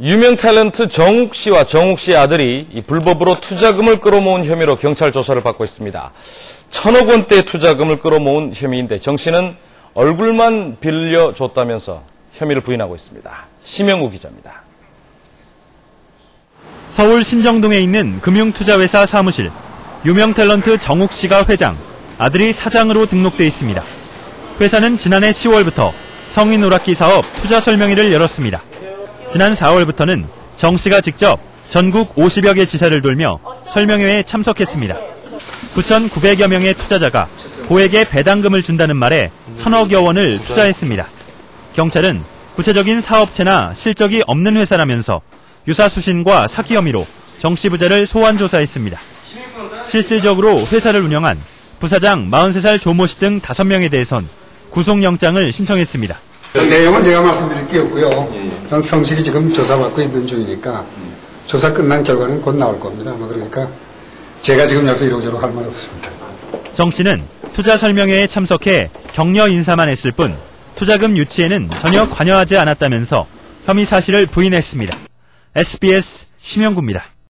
유명 탤런트 정욱 씨와 정욱 씨의 아들이 이 불법으로 투자금을 끌어모은 혐의로 경찰 조사를 받고 있습니다. 천억 원대 투자금을 끌어모은 혐의인데 정 씨는 얼굴만 빌려줬다면서 혐의를 부인하고 있습니다. 심영우 기자입니다. 서울 신정동에 있는 금융투자회사 사무실. 유명 탤런트 정욱 씨가 회장, 아들이 사장으로 등록돼 있습니다. 회사는 지난해 10월부터 성인 오락기 사업 투자 설명회를 열었습니다. 지난 4월부터는 정 씨가 직접 전국 50여 개 지사를 돌며 설명회에 참석했습니다. 9,900여 명의 투자자가 고액의 배당금을 준다는 말에 천억여 원을 투자했습니다. 경찰은 구체적인 사업체나 실적이 없는 회사라면서 유사 수신과 사기 혐의로 정 씨 부자를 소환 조사했습니다. 실질적으로 회사를 운영한 부사장 43살 조모 씨 등 5명에 대해선 구속영장을 신청했습니다. 그 내용은 제가 말씀드릴 게 없고요. 전 성실히 지금 조사받고 있는 중이니까 조사 끝난 결과는 곧 나올 겁니다. 아마 그러니까 제가 지금 여기서 이러저러 할 말 없습니다. 정 씨는 투자 설명회에 참석해 격려 인사만 했을 뿐 투자금 유치에는 전혀 관여하지 않았다면서 혐의 사실을 부인했습니다. SBS 심영구입니다.